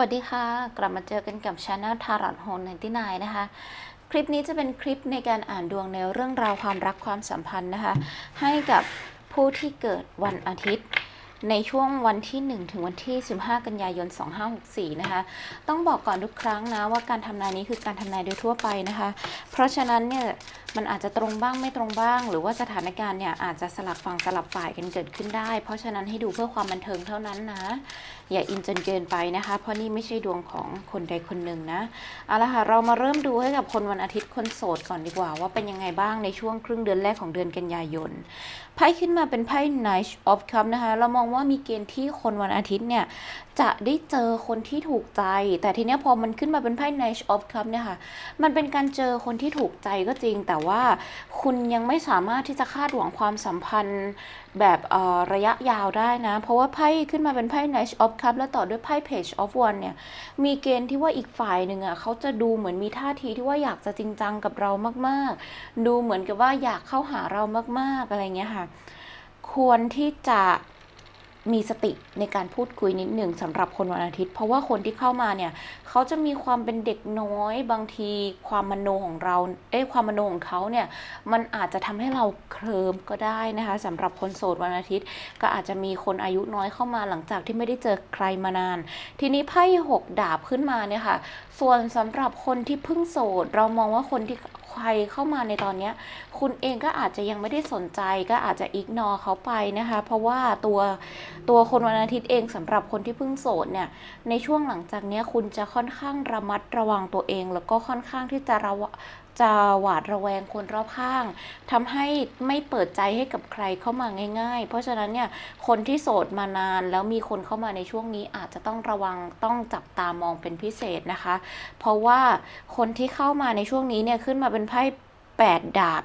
วัสดีค่ะ กลับมาเจอกันกับช anel ทารอนโฮน99นะคะ คลิปนี้จะเป็นคลิปในการอ่านดวงในเรื่องราวความรักความสัมพันธ์นะคะ ให้กับผู้ที่เกิดวันอาทิตย์ ในช่วงวันที่ 1 ถึงวันที่ 15 กันยายน 2564 นะคะ ต้องบอกก่อนทุกครั้งนะว่าการทำนายนี้คือการทำนายโดยทั่วไปนะคะ เพราะฉะนั้นเนี่ยมันอาจจะตรงบ้างไม่ตรงบ้าง หรือว่าสถานการณ์เนี่ยอาจจะสลับฝั่งสลับฝ่ายกันเกิดขึ้นได้ เพราะฉะนั้นให้ดูเพื่อความบันเทิงเท่านั้นนะ อย่าอินจนเกินไปนะคะ เพราะนี่ไม่ใช่ดวงของคนใดคนหนึ่งนะเอาละค่ะเรามาเริ่มดูให้กับคนวันอาทิตย์คนโสดก่อนดีกว่า ว่าเป็นยังไงบ้างในช่วงครึ่งเดือนแรกของเดือนกันยายนไพ่ขึ้นมาเป็นไพ่ Knight of Cup นะคะเรามองว่ามีเกณฑ์ที่คนวันอาทิตย์เนี่ยจะได้เจอคนที่ถูกใจ แต่ทีเนี้ยพอมันขึ้นมาเป็นไพ่ Knight of Cup เนี่ยค่ะ มันเป็นการเจอคนที่ถูกใจก็จริง แต่ว่าคุณยังไม่สามารถที่จะคาดหวังความสัมพันธ์แบบระยะยาวได้นะ เพราะว่าไพ่ขึ้นมาเป็นไพ่ Knight of Cup แล้วต่อด้วยไพ่ Page of One เนี่ย มีเกณฑ์ที่ว่าอีกฝ่ายหนึ่งอะเขาจะดูเหมือนมีท่าทีที่ว่าอยากจะจริงจังกับเรามากๆ ดูเหมือนกับว่าอยากเข้าหาเรามากๆ อะไรเงี้ยค่ะ ควรที่จะ มีสติในการพูดคุยนิดหนึ่งสำหรับคนวันอาทิตย์ เพราะว่าคนที่เข้ามาเนี่ยเขาจะมีความเป็นเด็กน้อย บางทีความมโนของเราเอ้ความมโนของเขาเนี่ยมันอาจจะทำให้เราเคลิมก็ได้นะคะสำหรับคนโสดวันอาทิตย์ ก็อาจจะมีคนอายุน้อยเข้ามาหลังจากที่ไม่ได้เจอใครมานาน ทีนี้ไพ่หกดาบขึ้นมาเนี่ยค่ะ ส่วนสำหรับคนที่เพิ่งโสด เรามองว่าคนที่ ใครเข้ามาในตอนนี้คุณเองก็อาจจะยังไม่ได้สนใจก็อาจจะอิกนอเขาไปนะคะ เพราะว่าตัวตัวคนวันอาทิตย์เองสำหรับคนที่เพิ่งโสดเนี่ยในช่วงหลังจากนี้คุณจะค่อนข้างระมัดระวังตัวเอง แล้วก็ค่อนข้างที่จะระ จะหวาดระแวงคนรอบข้างทำให้ไม่เปิดใจให้กับใครเข้ามาง่าย ๆ เพราะฉะนั้นเนี่ยคนที่โสดมานานแล้วมีคนเข้ามาในช่วงนี้อาจจะต้องระวังต้องจับตามองเป็นพิเศษนะคะ เพราะว่าคนที่เข้ามาในช่วงนี้เนี่ยขึ้นมาเป็นไพ่8ดาบ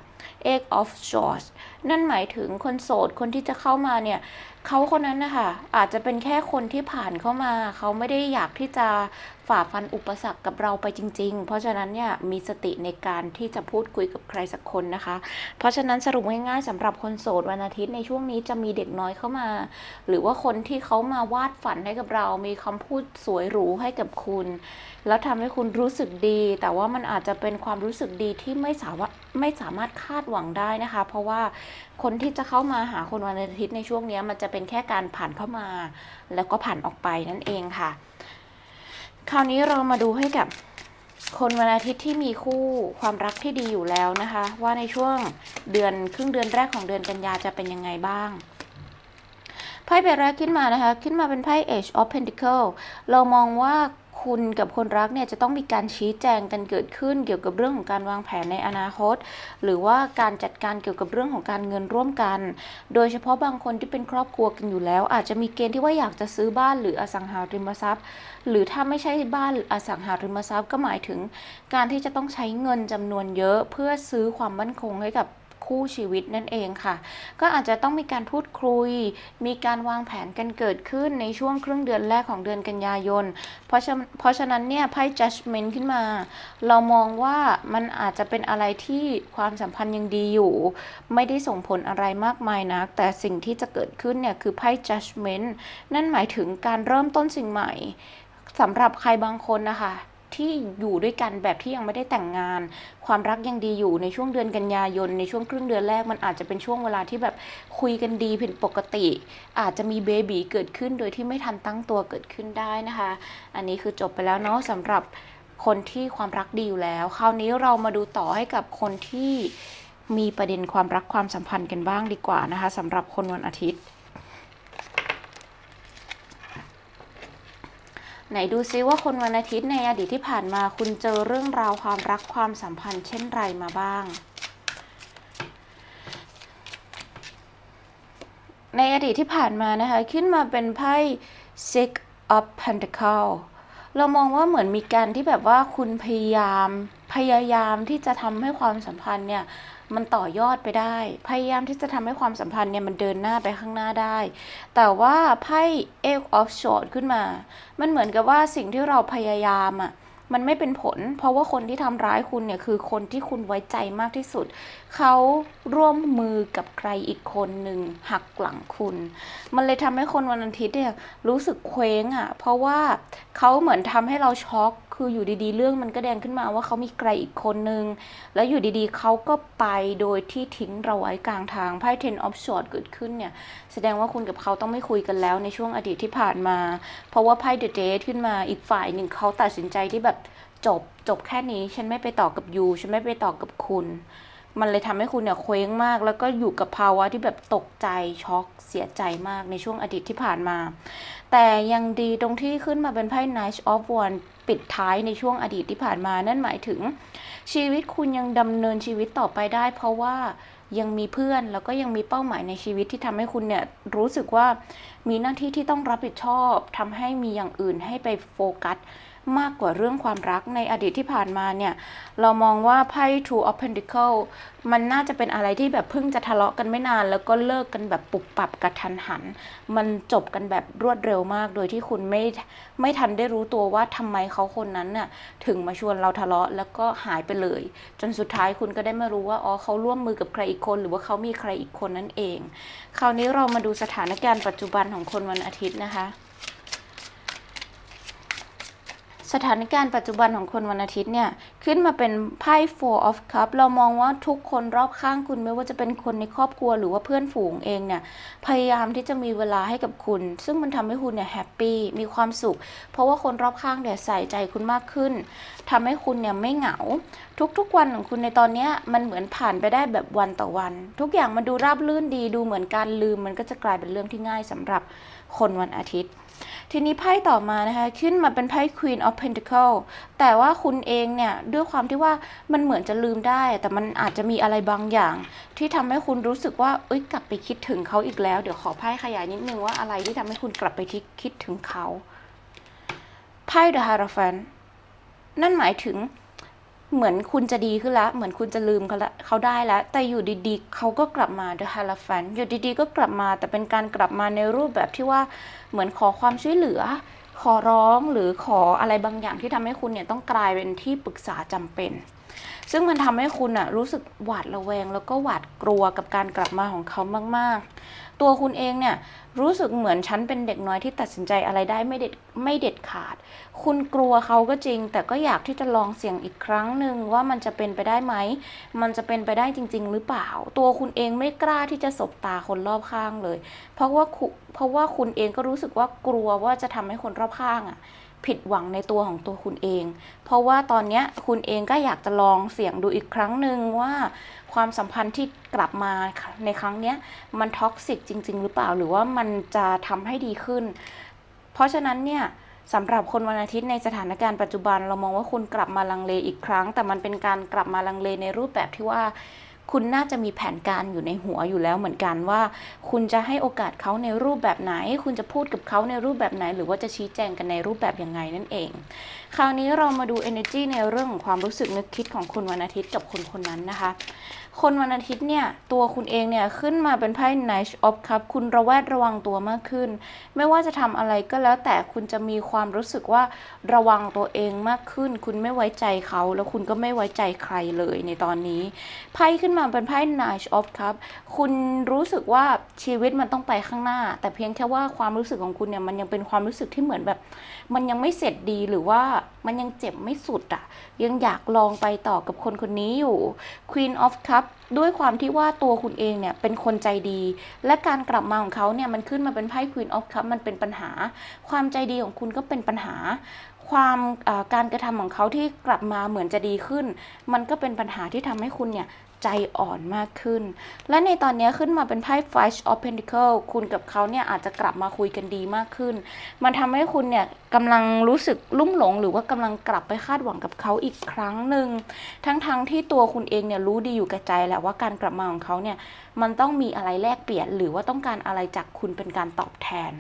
Eight of Swords นั่นหมายถึงคนโสดคนที่จะเข้ามาเนี่ย เขาคนนั้นนะคะอาจจะเป็นแค่คนที่ผ่านเข้ามา เขาไม่ได้อยากที่จะฝ่าฟันอุปสรรคกับเราไปจริง ๆ เพราะฉะนั้นเนี่ยมีสติในการที่จะพูดคุยกับใครสักคนนะคะ เพราะฉะนั้นสรุปง่ายๆสำหรับคนโสดวันอาทิตย์ในช่วงนี้จะมีเด็กน้อยเข้ามา หรือว่าคนที่เขามาวาดฝันให้กับเรา มีคำพูดสวยหรูให้กับคุณ แล้วทำให้คุณรู้สึกดี แต่ว่ามันอาจจะเป็นความรู้สึกดีที่ไม่สามารถไม่สามารถคาดหวังได้นะคะ เพราะว่าคนที่จะเข้ามาหาคนวันอาทิตย์ในช่วงนี้มันจะเป็นแค่การผ่านเข้ามา แล้วก็ผ่านออกไปนั่นเองค่ะ คราวนี้เรามาดูให้กับคนวันอาทิตย์ที่มีคู่ความรักที่ดีอยู่แล้วนะคะ ว่าในช่วงเดือนครึ่งเดือนแรกของเดือนกันยาจะเป็นยังไงบ้างไพ่ใบแรกขึ้นมานะคะ ขึ้นมาเป็นไพ่ Age of Pentacle เรามองว่า คุณกับคนรักเนี่ยจะต้องมีการชี้แจงกันเกิดขึ้น เกี่ยวกับเรื่องของการวางแผนในอนาคต หรือว่าการจัดการเกี่ยวกับเรื่องของการเงินร่วมกัน โดยเฉพาะบางคนที่เป็นครอบครัวกันอยู่แล้ว อาจจะมีเกณฑ์ที่ว่าอยากจะซื้อบ้านหรืออสังหาริมทรัพย์ หรือถ้าไม่ใช่บ้านออสังหาริมทรัพย์ ก็หมายถึง การที่จะต้องใช้เงินจำนวนเยอะเพื่อซื้อความมั่นคงให้กับ คู่ชีวิตนั่นเองค่ะ ก็อาจจะต้องมีการพูดคุย มีการวางแผนกันเกิดขึ้นในช่วงครึ่งเดือนแรกของเดือนกันยายน เพราะฉะเพราะฉะนั้นเนี่ยไพ่ judgment ขึ้นมา เรามองว่ามันอาจจะเป็นอะไรที่ความสัมพันธ์ยังดีอยู่ ไม่ได้ส่งผลอะไรมากมายนะแต่สิ่งที่จะเกิดขึ้นเนี่ยคือไพ่ judgment นั่นหมายถึงการเริ่มต้นสิ่งใหม่สำหรับใครบางคนนะคะ ที่อยู่ด้วยกันแบบที่ยังไม่ได้แต่งงาน ความรักยังดีอยู่ในช่วงเดือนกันยายน ในช่วงครึ่งเดือนแรกมันอาจจะเป็นช่วงเวลาที่แบบคุยกันดีผิดปกติ อาจจะมีเบบีเกิดขึ้นโดยที่ไม่ทันตั้งตัวเกิดขึ้นได้นะคะ อันนี้คือจบไปแล้วเนาะสำหรับคนที่ความรักดีอยู่แล้ว คราวนี้เรามาดูต่อให้กับคนที่มีประเด็นความรักความสัมพันธ์กันบ้างดีกว่านะคะสำหรับคนวันอาทิตย์ ไหนดูซิว่าคนวันอาทิตย์ในอดีตที่ผ่านมาคุณเจอเรื่องราวความรักความสัมพันธ์เช่นไรมาบ้าง ในอดีตที่ผ่านมานะคะ ขึ้นมาเป็นไพ่ Six of Pentacle เรามองว่าเหมือนมีการที่แบบว่าคุณพยายาม พยายามที่จะทำให้ความสัมพันธ์เนี่ยมันต่อยอดไปได้ พยายามที่จะทำให้ความสัมพันธ์เนี่ยมันเดินหน้าไปข้างหน้าได้ แต่ว่าไพ่ Eight of Swords ขึ้นมา มันเหมือนกับว่าสิ่งที่เราพยายามอะมันไม่เป็นผล เพราะว่าคนที่ทำร้ายคุณเนี่ยคือคนที่คุณไว้ใจมากที่สุด เขาร่วมมือกับใครอีกคนหนึ่งหักหลังคุณ มันเลยทำให้คนวันอาทิตย์เนี่ยรู้สึกเคว้งอะ่ะ เพราะว่าเขาเหมือนทำให้เราช็อก คืออยู่ดีๆ เรื่องมันก็แดงขึ้นมาว่าเขามีใครอีกคนนึง แล้วอยู่ดีๆ เขาก็ไปโดยที่ทิ้งเราไว้กลางทางไพ่ ten of swords เกิดขึ้นเนี่ย แสดงว่าคุณกับเขาต้องไม่คุยกันแล้วในช่วงอดีตที่ผ่านมา เพราะว่าไพ่ the date ขึ้นมาอีกฝ่ายหนึ่งเขาตัดสินใจที่แบบจบจบแค่นี้ ฉันไม่ไปต่อกับยูฉันไม่ไปต่อกับคุณ มันเลยทำให้คุณเนี่ยเคว้งมาก แล้วก็อยู่กับภาวะที่แบบตกใจช็อกเสียใจมากในช่วงอดีตที่ผ่านมา แต่ยังดีตรงที่ขึ้นมาเป็นไพ่ Knight of Wands ปิดท้ายในช่วงอดีตที่ผ่านมา นั่นหมายถึง ชีวิตคุณยังดำเนินชีวิตต่อไปได้ เพราะว่ายังมีเพื่อนแล้วก็ยังมีเป้าหมายในชีวิตที่ทำให้คุณเนี่ยรู้สึกว่ามีหน้าที่ที่ต้องรับผิดชอบทำให้มีอย่างอื่นให้ไปโฟกัส มากกว่าเรื่องความรักในอดีตที่ผ่านมาเนี่ย เรามองว่าไพ่ Two of Pentacles มันน่าจะเป็นอะไรที่แบบเพิ่งจะทะเลาะกันไม่นาน แล้วก็เลิกกันแบบปุบปับกระทันหัน มันจบกันแบบรวดเร็วมาก โดยที่คุณไม่ไม่ทันได้รู้ตัวว่าทำไมเขาคนนั้นน่ะถึงมาชวนเราทะเลาะแล้วก็หายไปเลย จนสุดท้ายคุณก็ได้มารู้ว่าอ๋อเขาร่วมมือกับใครอีกคน หรือว่าเขามีใครอีกคนนั่นเอง คราวนี้เรามาดูสถานการณ์ปัจจุบันของคนวันอาทิตย์นะคะ สถานการณ์ปัจจุบันของคนวันอาทิตย์เนี่ย ขึ้นมาเป็นไพ่ Four of Cup เรามองว่าทุกคนรอบข้างคุณไม่ว่าจะเป็นคนในครอบครัวหรือว่าเพื่อนฝูงเองเนี่ย พยายามที่จะมีเวลาให้กับคุณ ซึ่งมันทำให้คุณเนี่ยแฮปปี้มีความสุข เพราะว่าคนรอบข้างเนี่ยใส่ใจคุณมากขึ้นทำให้คุณเนี่ยไม่เหงา ทุกๆวันของคุณในตอนนี้มันเหมือนผ่านไปได้แบบวันต่อวัน ทุกอย่างมันดูราบรื่นดีดูเหมือนการลืมมันก็จะกลายเป็นเรื่องที่ง่ายสำหรับคนวันอาทิตย์ ทีนี้ไพ่ต่อมานะคะขึ้นมาเป็นไพ่ Queen of Pentacle แต่ว่าคุณเองเนี่ยด้วยความที่ว่ามันเหมือนจะลืมได้ แต่มันอาจจะมีอะไรบางอย่าง ที่ทำให้คุณรู้สึกว่าเอ้ยกลับไปคิดถึงเขาอีกแล้ว เดี๋ยวขอไพ่ขยายนิดนึงว่าอะไรที่ทำให้คุณกลับไปคิดคิดถึงเขาไพ่ The Hierophant นั่นหมายถึง เหมือนคุณจะดีขึ้นแล้ว เหมือนคุณจะลืมเขาละเขาได้แล้ว แต่อยู่ดีๆ เขาก็กลับมา The Hierophant อยู่ดีๆ ก็กลับมา แต่เป็นการกลับมาในรูปแบบที่ว่าเหมือนขอความช่วยเหลือ ขอร้องหรือขออะไรบางอย่างที่ทำให้คุณเนี่ยต้องกลายเป็นที่ปรึกษาจำเป็น ซึ่งมันทำให้คุณอะรู้สึกหวาดระแวง แล้วก็หวาดกลัวกับการกลับมาของเขามากๆ ตัวคุณเองเนี่ย รู้สึกเหมือนฉันเป็นเด็กน้อยที่ตัดสินใจอะไรได้ไม่เด็ดไม่เด็ดขาด คุณกลัวเขาก็จริง แต่ก็อยากที่จะลองเสี่ยงอีกครั้งหนึ่งว่ามันจะเป็นไปได้ไหม มันจะเป็นไปได้จริง ๆ หรือเปล่า ตัวคุณเองไม่กล้าที่จะสบตาคนรอบข้างเลย เพราะว่าเพราะว่าคุณเองก็รู้สึกว่ากลัวว่าจะทำให้คนรอบข้างอะ ผิดหวังในตัวของตัวคุณเอง เพราะว่าตอนนี้คุณเองก็อยากจะลองเสี่ยงดูอีกครั้งหนึ่งว่าความสัมพันธ์ที่กลับมาในครั้งนี้มันท็อกซิกจริง ๆ หรือเปล่า หรือว่ามันจะทำให้ดีขึ้น เพราะฉะนั้นเนี่ยสำหรับคนวันอาทิตย์ในสถานการณ์ปัจจุบันเรามองว่าคุณกลับมาลังเลอีกครั้ง แต่มันเป็นการกลับมาลังเลในรูปแบบที่ว่า คุณน่าจะมีแผนการอยู่ในหัวอยู่แล้วเหมือนกันว่า คุณจะให้โอกาสเขาในรูปแบบไหน คุณจะพูดกับเขาในรูปแบบไหน หรือว่าจะชี้แจงกันในรูปแบบยังไงนั่นเอง คราวนี้เรามาดู energy ในเรื่องของความรู้สึกนึกคิดของคุณวันอาทิตย์กับคนคนนั้นนะคะ คนวันอาทิตย์เนี่ย ตัวคุณเองเนี่ย ขึ้นมาเป็นไพ่ Knight of Cup คุณระแวดระวังตัวมากขึ้น ไม่ว่าจะทำอะไรก็แล้วแต่คุณจะมีความรู้สึกว่าระวังตัวเองมากขึ้น คุณไม่ไว้ใจเขา แล้วคุณก็ไม่ไว้ใจใครเลยในตอนนี้ ไพ่ขึ้นมาเป็นไพ่ Knight of Cup คุณรู้สึกว่าชีวิตมันต้องไปข้างหน้า แต่เพียงแค่ว่าความรู้สึกของคุณเนี่ยมันยังเป็นความรู้สึกที่เหมือนแบบ มันยังไม่เสร็จดีหรือว่า มันยังเจ็บไม่สุดอะ่ะ ยังอยากลองไปต่อกับคนคนนี้อยู่ Queen of Cup ด้วยความที่ว่าตัวคุณเองเนี่ยเป็นคนใจดี และการกลับมาของเขาเนี่ยมันขึ้นมาเป็นไพ่ Queen of Cup มันเป็นปัญหา ความใจดีของคุณก็เป็นปัญหา ความการกระทำของเขาที่กลับมาเหมือนจะดีขึ้น มันก็เป็นปัญหาที่ทำให้คุณเนี่ย ใจอ่อนมากขึ้น และในตอนนี้ขึ้นมาเป็นไพ่ Five of Pentacles คุณกับเขาเนี่ยอาจจะกลับมาคุยกันดีมากขึ้น มันทำให้คุณเนี่ยกำลังรู้สึกลุ่มหลง หรือว่ากำลังกลับไปคาดหวังกับเขาอีกครั้งหนึ่งทั้งๆทที่ตัวคุณเองเนี่ยรู้ดีอยู่แก่ใจแหละว่าการกลับมาของเขาเนี่ยมันต้องมีอะไรแลกเปลี่ยน หรือว่าต้องการอะไรจากคุณเป็นการตอบแทน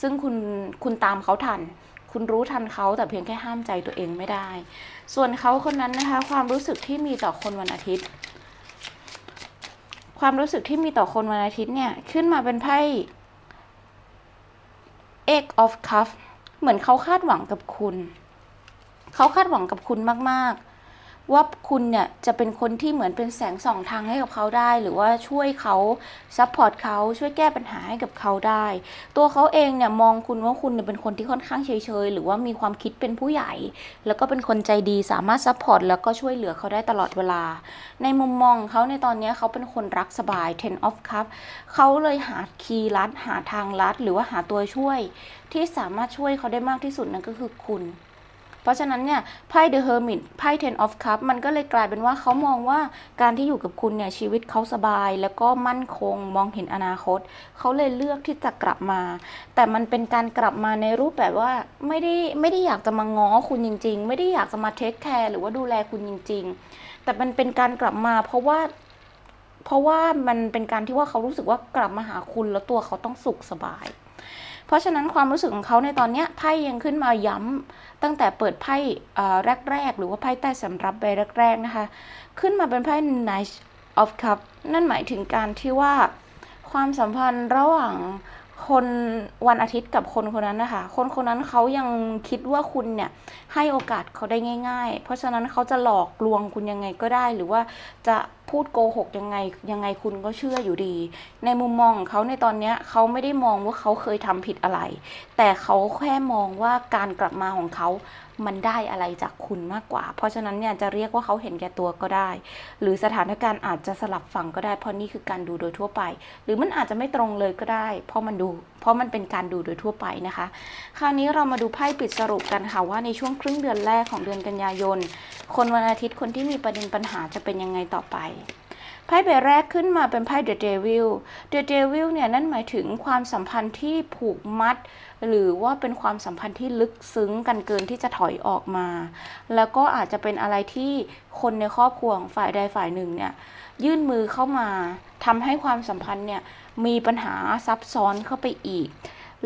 ซึ่งคุณคุณตามเขาทันคุณรู้ทันเขาแต่เพียงแค่ห้ามใจตัวเองไม่ได้ ส่วนเขาคนนั้นนะคะ ความรู้สึกที่มีต่อคนวันอาทิตย์ ความรู้สึกที่มีต่อคนวันอาทิตย์เนี่ย ขึ้นมาเป็นไพ่ egg of cup เหมือนเขาคาดหวังกับคุณ เขาคาดหวังกับคุณมากๆ ว่าคุณเนี่ยจะเป็นคนที่เหมือนเป็นแสงส่องทางให้กับเขาได้ หรือว่าช่วยเขาซัพพอร์ตเขาช่วยแก้ปัญหาให้กับเขาได้ ตัวเขาเองเนี่ยมองคุณว่าคุณเนี่ยเป็นคนที่ค่อนข้างเฉยๆหรือว่ามีความคิดเป็นผู้ใหญ่ แล้วก็เป็นคนใจดีสามารถซัพพอร์ตแล้วก็ช่วยเหลือเขาได้ตลอดเวลา ในมุมมองเขาในตอนนี้เขาเป็นคนรักสบาย ten of cup เขาเลยหาคีย์ลัดหาทางลัด หรือว่าหาตัวช่วย ที่สามารถช่วยเขาได้มากที่สุดนั่นก็คือคุณ เพราะฉะนั้นเนี่ยไพ่ The Hermit ไพ่ Ten of Cup มันก็เลยกลายเป็นว่าเขามองว่าการที่อยู่กับคุณเนี่ยชีวิตเขาสบาย แล้วก็มั่นคงมองเห็นอนาคต เขาเลยเลือกที่จะกลับมา แต่มันเป็นการกลับมาในรูปแบบว่าไม่ได้ไม่ได้อยากจะมาง้อคุณจริง ๆ ไม่ได้อยากจะมาเทคแคร์หรือว่าดูแลคุณจริง ๆ แต่มันเป็นการกลับมาเพราะว่าเพราะว่ามันเป็นการที่ว่าเขารู้สึกว่ากลับมาหาคุณแล้วตัวเขาต้องสุขสบาย เพราะฉะนั้นความรู้สึกของเขาในตอนนี้ไพ่ยังขึ้นมาย้ำตั้งแต่เปิดไพ่แรกๆ หรือว่าไพ่ใต้สำรับใบแรกๆนะคะ ขึ้นมาเป็นไพ่ Knight of Cup นั่นหมายถึงการที่ว่าความสัมพันธ์ระหว่าง คนวันอาทิตย์กับคนคนนั้นนะคะคนคนนั้นเขายังคิดว่าคุณเนี่ยให้โอกาสเขาได้ง่าย ๆ เพราะฉะนั้นเขาจะหลอกลวงคุณยังไงก็ได้ หรือว่าจะพูดโกหกยังไงยังไงคุณก็เชื่ออยู่ดี ในมุมมองของเขาในตอนนี้เขาไม่ได้มองว่าเขาเคยทำผิดอะไร แต่เขาแค่มองว่าการกลับมาของเขา มันได้อะไรจากคุณมากกว่า เพราะฉะนั้นเนี่ยจะเรียกว่าเขาเห็นแก่ตัวก็ได้ หรือสถานการณ์อาจจะสลับฝั่งก็ได้ เพราะนี่คือการดูโดยทั่วไป หรือมันอาจจะไม่ตรงเลยก็ได้ เพราะมันดู เพราะมันเป็นการดูโดยทั่วไปนะคะ คราวนี้เรามาดูไพ่ปิดสรุปกันค่ะว่าในช่วงครึ่งเดือนแรกของเดือนกันยายน คนวันอาทิตย์คนที่มีประเด็นปัญหาจะเป็นยังไงต่อไป ไพ่ใบแรกขึ้นมาเป็นไพ่ The Devil The Devil เนี่ยนั่นหมายถึงความสัมพันธ์ที่ผูกมัด หรือว่าเป็นความสัมพันธ์ที่ลึกซึ้งกันเกินที่จะถอยออกมา แล้วก็อาจจะเป็นอะไรที่คนในครอบครัวของฝ่ายใดฝ่ายหนึ่งเนี่ยยื่นมือเข้ามาทำให้ความสัมพันธ์เนี่ยมีปัญหาซับซ้อนเข้าไปอีก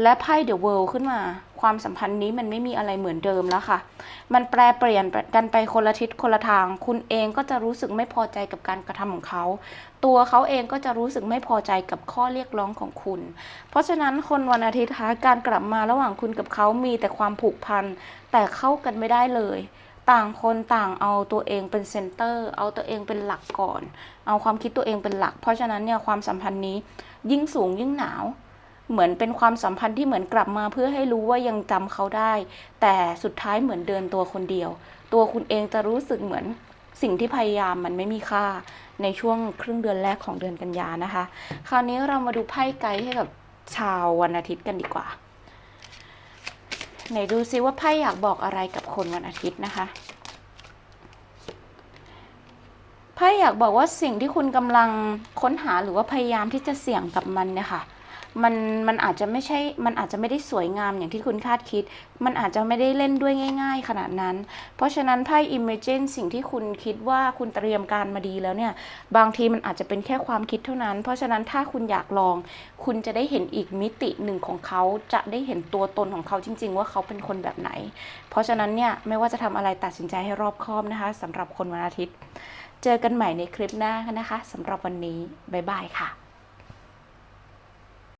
และไพ่ The World ขึ้นมา ความสัมพันธ์นี้มันไม่มีอะไรเหมือนเดิมแล้วค่ะ มันแปรเปลี่ยนกันไปคนละทิศคนละทาง คุณเองก็จะรู้สึกไม่พอใจกับการกระทำของเขา ตัวเขาเองก็จะรู้สึกไม่พอใจกับข้อเรียกร้องของคุณ เพราะฉะนั้นคนวันอาทิตย์คะการกลับมาระหว่างคุณกับเขามีแต่ความผูกพัน แต่เข้ากันไม่ได้เลยต่างคนต่างเอาตัวเองเป็นเซนเตอร์ เอาตัวเองเป็นหลักก่อน เอาความคิดตัวเองเป็นหลัก เพราะฉะนั้นเนี่ยความสัมพันธ์นี้ยิ่งสูงยิ่งหนาว เหมือนเป็นความสัมพันธ์ที่เหมือนกลับมาเพื่อให้รู้ว่ายังจำเขาได้ แต่สุดท้ายเหมือนเดินตัวคนเดียว ตัวคุณเองจะรู้สึกเหมือนสิ่งที่พยายามมันไม่มีค่าในช่วงครึ่งเดือนแรกของเดือนกันยานะคะ คราวนี้เรามาดูไพ่ไกด์ให้กับชาววันอาทิตย์กันดีกว่าไหนดูซิว่าไพ่อยากบอกอะไรกับคนวันอาทิตย์นะคะไพ่อยากบอกว่าสิ่งที่คุณกำลังค้นหาหรือว่าพยายามที่จะเสี่ยงกับมันเนี่ยค่ะ มันมันอาจจะไม่ใช่ มันอาจจะไม่ได้สวยงามอย่างที่คุณคาดคิด มันอาจจะไม่ได้เล่นด้วยง่าย ๆ ขนาดนั้น เพราะฉะนั้นไพ่ Imagine สิ่งที่คุณคิดว่าคุณเตรียมการมาดีแล้วเนี่ย บางทีมันอาจจะเป็นแค่ความคิดเท่านั้น เพราะฉะนั้นถ้าคุณอยากลอง คุณจะได้เห็นอีกมิติหนึ่งของเขา จะได้เห็นตัวตนของเขาจริง ๆ ว่าเขาเป็นคนแบบไหน เพราะฉะนั้นเนี่ยไม่ว่าจะทำอะไรตัดสินใจให้รอบคอบนะคะสำหรับคนวันอาทิตย์ เจอกันใหม่ในคลิปหน้านะคะสำหรับวันนี้บ๊ายบายค่ะ